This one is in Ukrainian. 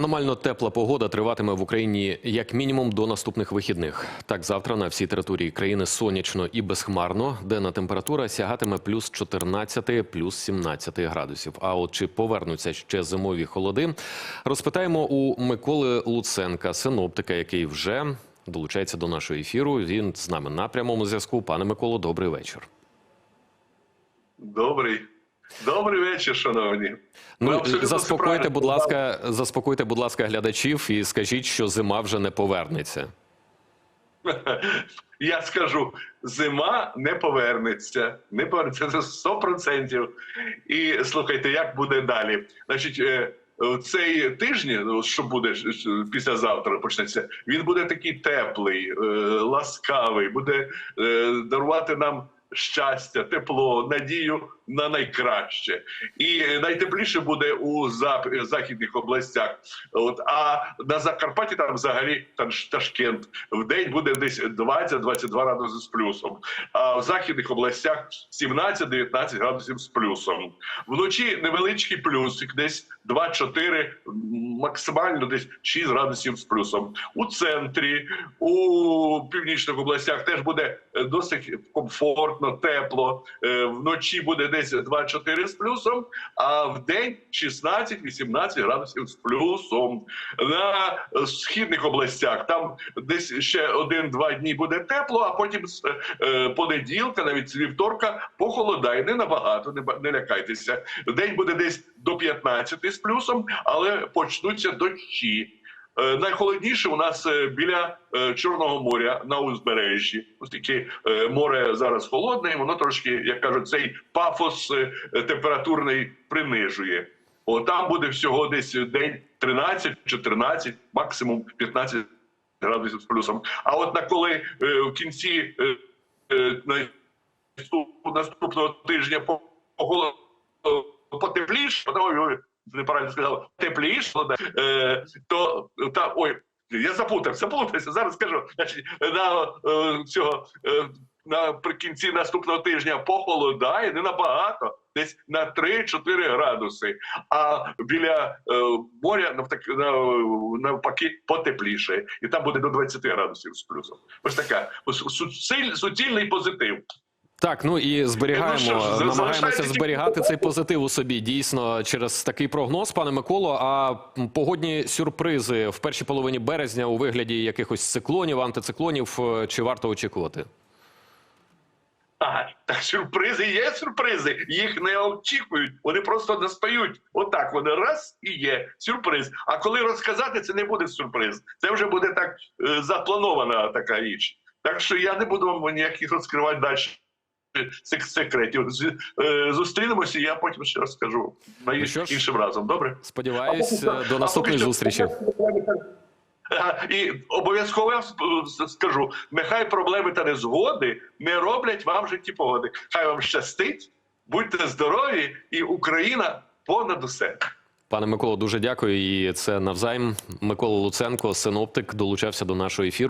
Аномально тепла погода триватиме в Україні як мінімум до наступних вихідних. Так, завтра на всій території країни сонячно і безхмарно, денна температура сягатиме плюс 14, плюс 17 градусів. А от чи повернуться ще зимові холоди, розпитаємо у Миколи Луценка, синоптика, який вже долучається до нашого ефіру. Він з нами на прямому зв'язку. Пане Миколо, добрий вечір. Добрий. Добрий вечір, шановні. Ну заспокойте, будь ласка, заспокойте, будь ласка, глядачів, і скажіть, що зима вже не повернеться. Я скажу, зима не повернеться. Не повернеться це 100%. І слухайте, як буде далі? Значить, е, цей тиждень, ну, що буде післязавтра, почнеться, він буде такий теплий, е, ласкавий, буде е, дарувати нам щастя, тепло, надію на найкраще. І найтепліше буде у західних областях. От а на Закарпатті там взагалі Ташкент в день буде десь 20-22 градуси з плюсом. А в західних областях 17-19 градусів з плюсом. Вночі невеличкий плюсик, десь 2-4, максимально десь 6 градусів з плюсом. У центрі, у північних областях теж буде е, досить комфортно, тепло. Е, Вночі буде десь 2-4 з плюсом, а в день 16-18 градусів з плюсом. На східних областях там десь ще один-два дні буде тепло, а потім з е, понеділка, навіть з вівторка, похолодає. Не набагато, не, ба- не лякайтеся. День буде десь до 15 з плюсом, але почнуться дощі. Е, Найхолодніше у нас е, біля е, Чорного моря на узбережжі, оскільки море зараз холодне, і воно трошки, як кажуть, цей пафос температурний принижує. О, там буде всього десь день 13-14, максимум 15 градусів з плюсом. А от на коли в кінці наступ- наступного тижня по- поголо- потепліше, ой, неправильно сказав, тепліше, е, то та ой. Я запутав, запутався. Зараз скажу. Значить, на е, цього е, наприкінці наступного тижня похолодає не набагато, десь на 3-4 градуси. А біля е, моря навтак- навпаки потепліше, і там буде до 20 градусів з плюсом. Ось така суціль, суцільний позитив. Так, ну і зберігаємо, Ну що намагаємося зберігати цей позитив у собі дійсно через такий прогноз, пане Миколо. А погодні сюрпризи в першій половині березня у вигляді якихось циклонів, антициклонів, е, чи варто очікувати? А, так сюрпризи є сюрпризи. Їх не очікують. Вони просто настають. Отак вони раз і є сюрприз. А коли розказати, це не буде сюрприз. Це вже буде так е, запланована така річ. Так що я не буду вам ніяких розкривати далі. Секретів е, зустрінемося, і я потім ще розкажу на Ну що ж, іншим разом. Добре? Сподіваюсь, А до наступної зустрічі. І обов'язково я скажу: нехай проблеми та незгоди не роблять вам в житті погоди. Хай вам щастить, будьте здорові, і Україна понад усе. Пане Миколо, дуже дякую. І це навзаєм. Микола Луценко, синоптик, долучався до нашого ефіру.